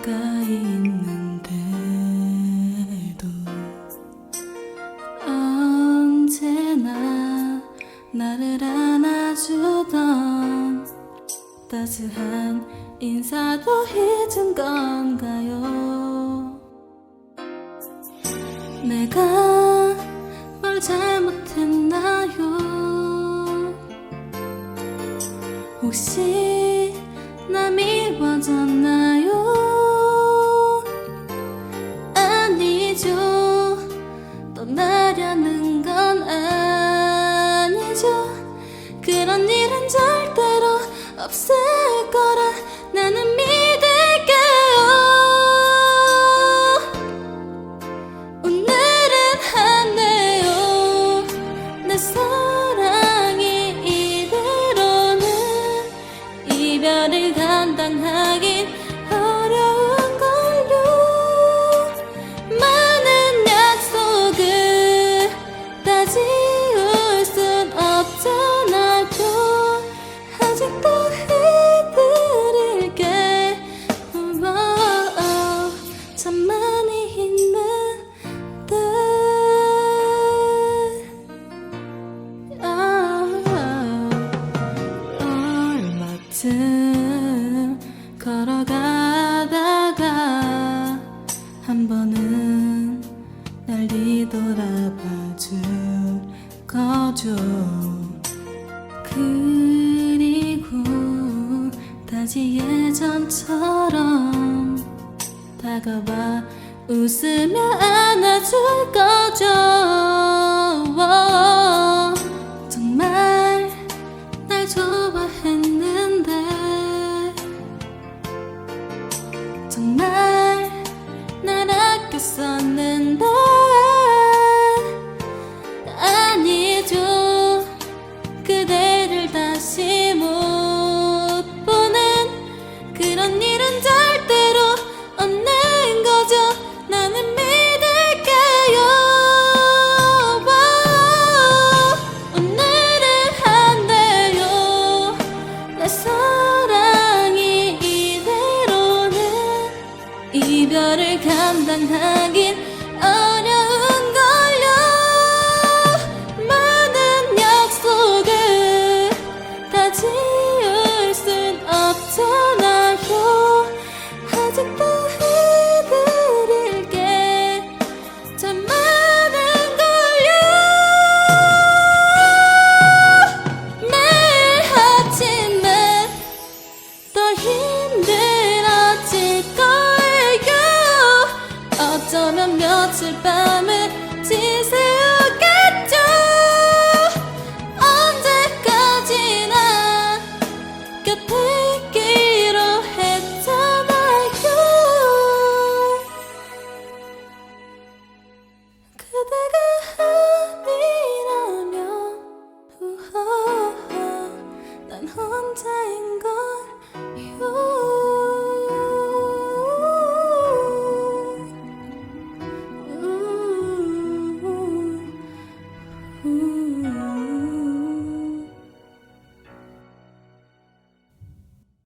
가까이 있는데도 언제나 나를 안아주던 따스한 인사도 잊은 건가요? 내가 뭘 잘못했나요? 혹시 일은 절대로 없을 거라 나는 믿을게요. 오늘은 한대요. 내 사랑이 이대로는 이별을 감당하 걸어가다가 한 번은 날 뒤돌아봐 줄 거죠. 그리고 다시 예전처럼 다가와 웃으며 안아줄 거죠 정말 날 아꼈었는데 이별을 감당하긴 어려 며칠 밤을 지새우겠죠? 언제까지나 곁에 있기로 했잖아요. 그대가